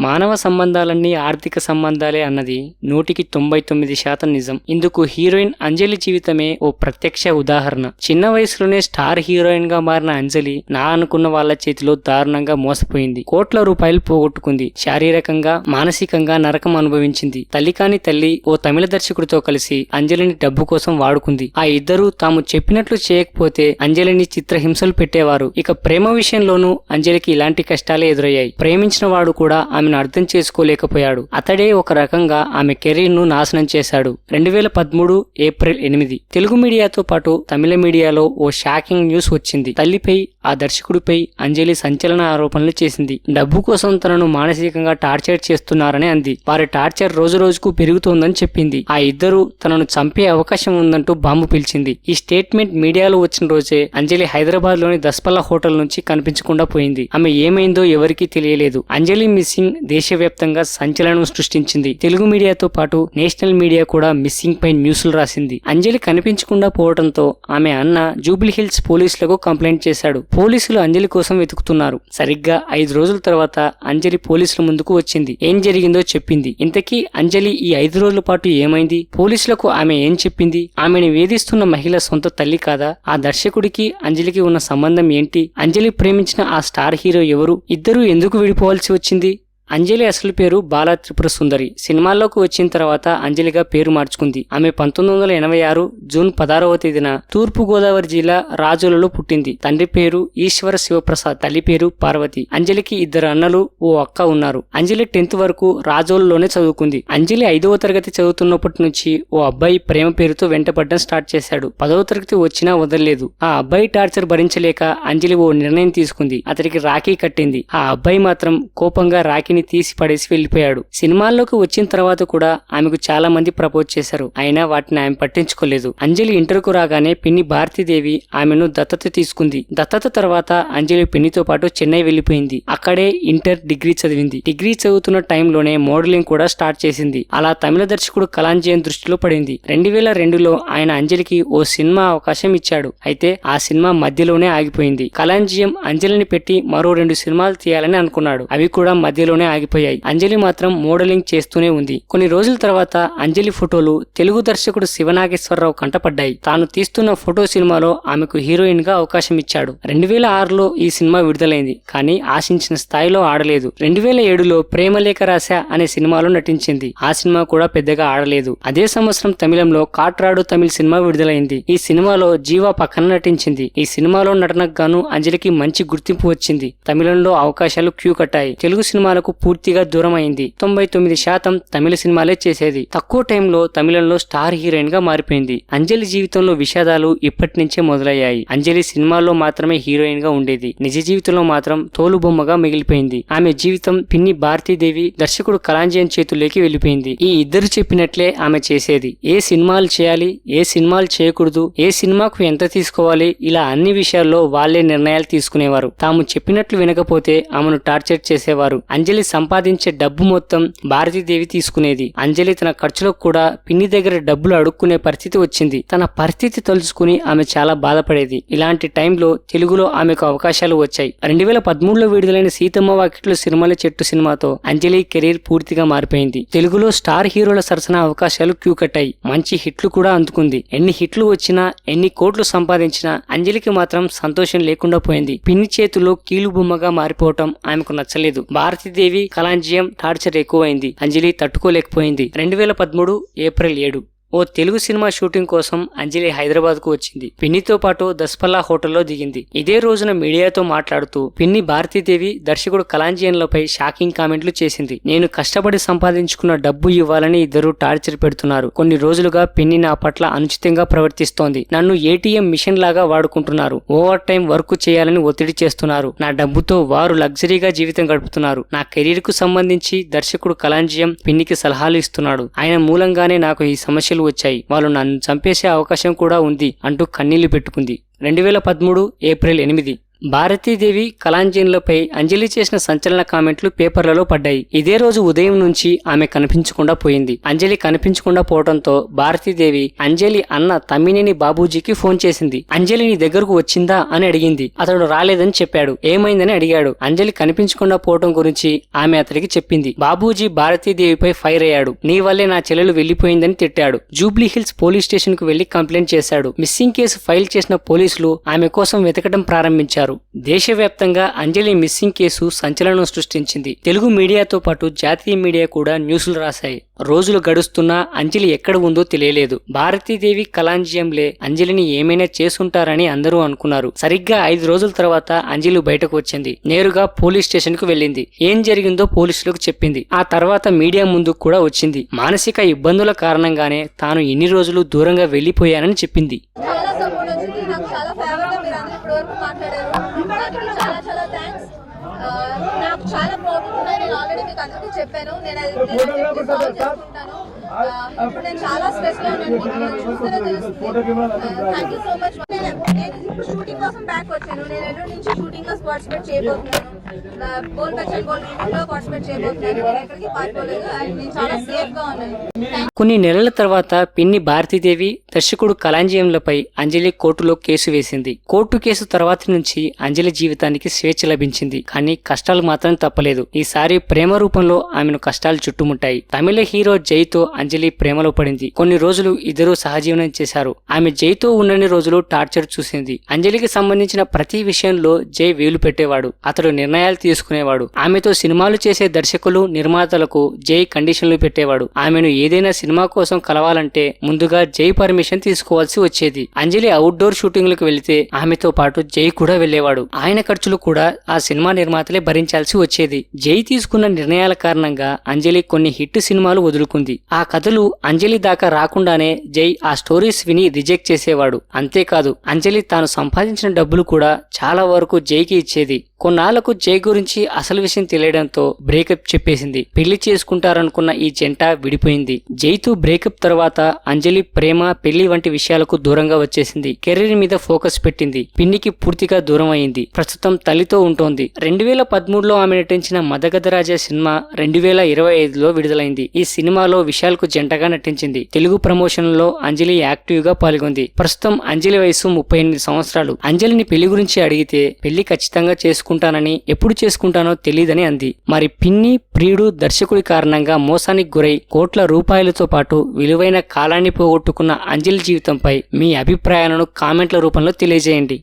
మానవ సంబంధాలన్నీ ఆర్థిక సంబంధాలే అన్నది నూటికి తొంభై తొమ్మిది శాతం నిజం. ఇందుకు హీరోయిన్ అంజలి జీవితమే ఓ ప్రత్యక్ష ఉదాహరణ. చిన్న వయసులోనే స్టార్ హీరోయిన్గా మారిన అంజలి నా అనుకున్న వాళ్ళ చేతిలో దారుణంగా మోసపోయింది. కోట్ల రూపాయలు పోగొట్టుకుంది. శారీరకంగా మానసికంగా నరకం అనుభవించింది. తల్లి కాని తల్లి ఓ తమిళ దర్శకుడితో కలిసి అంజలిని డబ్బు కోసం వాడుకుంది. ఆ ఇద్దరు తాము చెప్పినట్లు చేయకపోతే అంజలిని చిత్రహింసలు పెట్టేవారు. ఇక ప్రేమ విషయంలోనూ అంజలికి ఇలాంటి కష్టాలే ఎదురయ్యాయి. ప్రేమించిన వాడు కూడా ఆమె ఆమెను అర్థం చేసుకోలేకపోయాడు. అతడే ఒక రకంగా ఆమె కెరీర్ను నాశనం చేశాడు. రెండు వేల పదమూడు ఏప్రిల్ ఎనిమిది. తెలుగు మీడియాతో పాటు తమిళ మీడియాలో ఓ షాకింగ్ న్యూస్ వచ్చింది. తల్లిపై ఆ దర్శకుడిపై అంజలి సంచలన ఆరోపణలు చేసింది. డబ్బు కోసం తనను మానసికంగా టార్చర్ చేస్తున్నారని అంది. వారి టార్చర్ రోజు రోజుకు పెరుగుతోందని చెప్పింది. ఆ ఇద్దరు తనను చంపే అవకాశం ఉందంటూ బాంబు పిలిచింది. ఈ స్టేట్మెంట్ మీడియాలో వచ్చిన రోజే అంజలి హైదరాబాద్లోని దస్పల్లా హోటల్ నుంచి కనిపించకుండా పోయింది. ఆమె ఏమైందో ఎవరికీ తెలియలేదు. అంజలి మిస్సింగ్ దేశవ్యాప్తంగా సంచలనం సృష్టించింది. తెలుగు మీడియాతో పాటు నేషనల్ మీడియా కూడా మిస్సింగ్ పై న్యూస్లు రాసింది. అంజలి కనిపించకుండా పోవడంతో ఆమె అన్న జూబ్లీ హిల్స్ పోలీసులకు కంప్లైంట్ చేశాడు. పోలీసులు అంజలి కోసం వెతుకుతున్నారు. సరిగ్గా ఐదు రోజుల తర్వాత అంజలి పోలీసుల ముందుకు వచ్చింది. ఏం జరిగిందో చెప్పింది. ఇంతకీ అంజలి ఈ ఐదు రోజుల పాటు ఏమైంది? పోలీసులకు ఆమె ఏం చెప్పింది? ఆమెను వేధిస్తున్న మహిళ సొంత తల్లి కాదా? ఆ దర్శకుడికి అంజలికి ఉన్న సంబంధం ఏంటి? అంజలి ప్రేమించిన ఆ స్టార్ హీరో ఎవరు? ఇద్దరూ ఎందుకు విడిపోవాల్సి వచ్చింది? అంజలి అసలు పేరు బాలా త్రిపుర సుందరి. సినిమాల్లోకి వచ్చిన తర్వాత అంజలిగా పేరు మార్చుకుంది. ఆమె పంతొమ్మిది వందల ఎనభై ఆరు జూన్ పదహారవ తేదీన తూర్పు గోదావరి జిల్లా రాజోలలో పుట్టింది. తండ్రి పేరు ఈశ్వర శివప్రసాద్ తల్లి పేరు పార్వతి. అంజలికి ఇద్దరు అన్నలు ఓ అక్క ఉన్నారు. అంజలి టెన్త్ వరకు రాజోలలోనే చదువుకుంది. అంజలి ఐదవ తరగతి చదువుతున్నప్పటి నుంచి ఓ అబ్బాయి ప్రేమ పేరుతో వెంటపడడం స్టార్ట్ చేశాడు. పదవ తరగతి వచ్చినా వదలలేదు. ఆ అబ్బాయి టార్చర్ భరించలేక అంజలి ఓ నిర్ణయం తీసుకుంది. అతడికి రాఖీ కట్టింది. ఆ అబ్బాయి మాత్రం కోపంగా రాఖీని తీసి పడేసి వెళ్ళిపోయాడు సినిమాల్లోకి వచ్చిన తర్వాత కూడా ఆమెకు చాలా మంది ప్రపోజ్ చేశారు. అయినా వాటిని ఆమె పట్టించుకోలేదు. అంజలి ఇంటర్కు రాగానే పిన్ని భారతీదేవి ఆమెను దత్తత తీసుకుంది. దత్తత తర్వాత అంజలి పిన్నితో పాటు చెన్నై వెళ్ళిపోయింది అక్కడే ఇంటర్ డిగ్రీ చదివింది. డిగ్రీ చదువుతున్న టైంలోనే మోడలింగ్ కూడా స్టార్ట్ చేసింది. అలా తమిళ దర్శకుడు కలాంజయన్ దృష్టిలో పడింది. రెండు వేల రెండులో ఆయన అంజలికి ఓ సినిమా అవకాశం ఇచ్చాడు. అయితే ఆ సినిమా మధ్యలోనే ఆగిపోయింది. కలాంజియం అంజలిని పెట్టి మరో రెండు సినిమాలు తీయాలని అనుకున్నాడు. అవి కూడా మధ్యలోనే ఆగిపోయాయి. అంజలి మాత్రం మోడలింగ్ చేస్తూనే ఉంది. కొన్ని రోజుల తర్వాత అంజలి ఫోటోలు తెలుగు దర్శకుడు శివనాగేశ్వరరావు కంటపడ్డాయి. తాను తీస్తున్న ఫోటో సినిమాలో ఆమెకు హీరోయిన్గా అవకాశం ఇచ్చాడు. రెండు వేల ఆరులో ఈ సినిమా విడుదలైంది కానీ ఆశించిన స్థాయిలో ఆడలేదు. రెండు వేల ఏడులో ప్రేమలేఖ రాశ అనే సినిమాలో నటించింది. ఆ సినిమా కూడా పెద్దగా ఆడలేదు. అదే సంవత్సరం తమిళంలో కాట్రాడు తమిళ సినిమా విడుదలైంది. ఈ సినిమాలో జీవా పక్కన నటించింది. ఈ సినిమాలో నటనకు గాను అంజలికి మంచి గుర్తింపు వచ్చింది. తమిళంలో అవకాశాలు క్యూ కట్టాయి. తెలుగు సినిమాలకు పూర్తిగా దూరం అయింది తొంభై తొమ్మిది శాతం తమిళ సినిమాలే చేసేది. తక్కువ టైంలో తమిళంలో స్టార్ హీరోయిన్గా మారిపోయింది. అంజలి జీవితంలో విషాదాలు ఇప్పటి నుంచే మొదలయ్యాయి. అంజలి సినిమాల్లో మాత్రమే హీరోయిన్గా ఉండేది. నిజ జీవితంలో మాత్రం తోలుబొమ్మగా మిగిలిపోయింది. ఆమె జీవితం పిన్ని భారతీదేవి దర్శకుడు కలాంజయన్ చేతుల్లోకి వెళ్ళిపోయింది. ఈ ఇద్దరు చెప్పినట్లే ఆమె చేసేది. ఏ సినిమాలు చేయాలి ఏ సినిమాలు చేయకూడదు ఏ సినిమాకు ఎంత తీసుకోవాలి ఇలా అన్ని విషయాల్లో వాళ్ళే నిర్ణయాలు తీసుకునేవారు. తాము చెప్పినట్లు వినకపోతే ఆమెను టార్చర్ చేసేవారు. అంజలి సంపాదించే డబ్బు మొత్తం భారతీదేవి తీసుకునేది. అంజలి తన ఖర్చులకు కూడా పిన్ని దగ్గర డబ్బులు అడుక్కునే పరిస్థితి వచ్చింది. తన పరిస్థితి తలుచుకుని ఆమె చాలా బాధపడేది. ఇలాంటి టైంలో తెలుగులో ఆమెకు అవకాశాలు వచ్చాయి. రెండు వేల పదమూడులో విడుదలైన సీతమ్మ వాకిట్లో సినిమాల చెట్టు సినిమాతో అంజలి కెరీర్ పూర్తిగా మారిపోయింది. తెలుగులో స్టార్ హీరోల సరసన అవకాశాలు క్యూ కట్టాయి. మంచి హిట్లు కూడా అందుకుంది. ఎన్ని హిట్లు వచ్చినా ఎన్ని కోట్లు సంపాదించినా అంజలికి మాత్రం సంతోషం లేకుండా పోయింది. పిన్ని చేతుల్లో కీలు బొమ్మగా మారిపోవటం ఆమెకు నచ్చలేదు. భారతీదేవి కలాంజియం టార్చర్ ఎక్కువైంది. అంజలి తట్టుకోలేకపోయింది. రెండు వేల పదమూడు ఏప్రిల్ ఏడు ఓ తెలుగు సినిమా షూటింగ్ కోసం అంజలి హైదరాబాద్కు వచ్చింది. పిన్నితో పాటు దస్పల్లా హోటల్లో దిగింది. ఇదే రోజున మీడియాతో మాట్లాడుతూ పిన్ని భారతీదేవి దర్శకుడు కలాంజియన్లపై షాకింగ్ కామెంట్లు చేసింది. నేను కష్టపడి సంపాదించుకున్న డబ్బు ఇవ్వాలని ఇద్దరు టార్చర్ పెడుతున్నారు. కొన్ని రోజులుగా పిన్ని నా పట్ల అనుచితంగా ప్రవర్తిస్తోంది. నన్ను ఏటీఎం మిషన్ లాగా వాడుకుంటున్నారు. ఓవర్ టైం వర్క్ చేయాలని ఒత్తిడి చేస్తున్నారు. నా డబ్బుతో వారు లగ్జరీగా జీవితం గడుపుతున్నారు. నా కెరీర్కు సంబంధించి దర్శకుడు కలాంజియం పిన్నికి సలహాలు ఇస్తున్నాడు. ఆయన మూలంగానే నాకు ఈ సమస్యలు వచ్చాయి. వాళ్ళు నన్ను చంపేసే అవకాశం కూడా ఉంది అంటూ కన్నీళ్ళు పెట్టుకుంది. రెండు వేల పదమూడు ఏప్రిల్ ఎనిమిది. భారతీదేవి కలాంజీన్లపై అంజలి చేసిన సంచలన కామెంట్లు పేపర్లలో పడ్డాయి. ఇదే రోజు ఉదయం నుంచి ఆమె కనిపించకుండా పోయింది. అంజలి కనిపించకుండా పోవడంతో భారతీదేవి అంజలి అన్న తమ్మినేని బాబూజీకి ఫోన్ చేసింది. అంజలి నీ దగ్గరకు వచ్చిందా అని అడిగింది. అతడు రాలేదని చెప్పాడు. ఏమైందని అడిగాడు. అంజలి కనిపించకుండా పోవటం గురించి ఆమె అతడికి చెప్పింది. బాబూజీ భారతీదేవిపై ఫైర్ అయ్యాడు. నీ వల్లే నా చెల్లెలు వెళ్ళిపోయిందని తిట్టాడు. జూబ్లీ హిల్స్ పోలీస్ స్టేషన్కు వెళ్ళి కంప్లైంట్ చేశాడు. మిస్సింగ్ కేసు ఫైల్ చేసిన పోలీసులు ఆమె కోసం వెతకడం ప్రారంభించారు. దేశవ్యాప్తంగా అంజలి మిస్సింగ్ కేసు సంచలనం సృష్టించింది. తెలుగు మీడియాతో పాటు జాతీయ మీడియా కూడా న్యూస్లు రాశాయి. రోజులు గడుస్తున్నా అంజలి ఎక్కడ ఉందో తెలియలేదు. భారతీదేవి కలాంజియంలే అంజలిని ఏమైనా చేసుంటారని అందరూ అనుకున్నారు. సరిగ్గా ఐదు రోజుల తర్వాత అంజలి బయటకు వచ్చింది. నేరుగా పోలీస్ స్టేషన్కు వెళ్ళింది. ఏం జరిగిందో పోలీసులకు చెప్పింది. ఆ తర్వాత మీడియా ముందుకు కూడా వచ్చింది. మానసిక ఇబ్బందుల కారణంగానే తాను ఇన్ని రోజులు దూరంగా వెళ్ళిపోయానని చెప్పింది చాలా సపోర్ట్ వచ్చింది నాకు చాలా ఫేవర్గా మీరు అందరూ ఇప్పటి వరకు మాట్లాడారు దానికి చాలా చాలా థ్యాంక్స్ నాకు చాలా ప్రాబ్లమ్స్ ఉన్నాయి నేను ఆల్రెడీ మీకు అందరికీ చెప్పాను. నేను అది నేను సాల్వ్ చేసుకుంటాను. ఆ, ఇప్పుడు నేను చాలా స్ట్రెస్లో ఉన్నాను. చూస్తేనే తెలుస్తుంది థ్యాంక్ యూ సో మచ్ నేను షూటింగ్ కోసం బ్యాక్ వచ్చాను? నేను ఎల్లుండి నుంచి షూటింగ్లో పార్టిసిపేట్ చేయబోతున్నాను? బోల్ బచ్చన్ బోల్లో పార్టిసిపేట్ చేయబోతున్నాను. ఎక్కడికి పారిపోలేదు అండ్ నేను చాలా సేఫ్గా ఉన్నాను. కొన్ని నెలల తర్వాత పిన్ని భారతీదేవి దర్శకుడు కలాంజీయంలపై అంజలి కోర్టులో కేసు వేసింది. కోర్టు కేసు తర్వాత నుంచి అంజలి జీవితానికి స్వేచ్ఛ లభించింది. కానీ కష్టాలు మాత్రం తప్పలేదు. ఈసారి ప్రేమ రూపంలో ఆమెను కష్టాలు చుట్టుముట్టాయి. తమిళ హీరో జైతో అంజలి ప్రేమలో పడింది. కొన్ని రోజులు ఇద్దరు సహజీవనం చేశారు. ఆమె జైతో ఉండని రోజులు టాటా టార్చర్ చూసింది. అంజలికి సంబంధించిన ప్రతి విషయంలో జై వేలు పెట్టేవాడు. అతడు నిర్ణయాలు తీసుకునేవాడు. ఆమెతో సినిమాలు చేసే దర్శకులు నిర్మాతలకు జై కండిషన్లు పెట్టేవాడు. ఆమెను ఏదైనా సినిమా కోసం కలవాలంటే ముందుగా జై పర్మిషన్ తీసుకోవాల్సి వచ్చేది. అంజలి అవుట్డోర్ షూటింగ్లకు వెళితే ఆమెతో పాటు జై కూడా వెళ్ళేవాడు ఆయన ఖర్చులు కూడా ఆ సినిమా నిర్మాతలే భరించాల్సి వచ్చేది. జై తీసుకున్న నిర్ణయాల కారణంగా అంజలి కొన్ని హిట్ సినిమాలు వదులుకుంది. ఆ కథలు అంజలి దాకా రాకుండానే జై ఆ స్టోరీస్ విని రిజెక్ట్ చేసేవాడు. అంతేకాదు అంజలి తాను సంపాదించిన డబ్బులు కూడా చాలా వరకు జైకి ఇచ్చేది. కొన్నాళ్ళకు జై గురించి అసలు విషయం తెలియడంతో బ్రేకప్ చెప్పేసింది. పెళ్ళి చేసుకుంటారనుకున్న ఈ జంట విడిపోయింది. జైతో బ్రేకప్ తర్వాత అంజలి ప్రేమ పెళ్ళి వంటి విషయాలకు దూరంగా వచ్చేసింది. కెరీర్ మీద ఫోకస్ పెట్టింది. పిన్నికి పూర్తిగా దూరం అయింది. ప్రస్తుతం తల్లితో ఉంటోంది. రెండు వేల పదమూడులో ఆమె నటించిన మదగదరాజ సినిమా రెండు వేల ఇరవై ఐదులో విడుదలైంది. ఈ సినిమాలో విశాల్కు జంటగా నటించింది. తెలుగు ప్రమోషన్లో అంజలి యాక్టివ్గా పాల్గొంది. ప్రస్తుతం అంజలి వయసు ముప్పై ఎనిమిది సంవత్సరాలు. అంజలిని పెళ్ళి గురించి అడిగితే పెళ్ళి ఖచ్చితంగా చేసుకుంటానని ఎప్పుడు చేసుకుంటానో తెలియదని అంది. మరి పిన్ని ప్రియుడు దర్శకుడి కారణంగా మోసానికి గురై కోట్ల రూపాయలతో పాటు విలువైన కాలాన్ని పోగొట్టుకున్న అంజలి జీవితంపై మీ అభిప్రాయాలను కామెంట్ల రూపంలో తెలియజేయండి.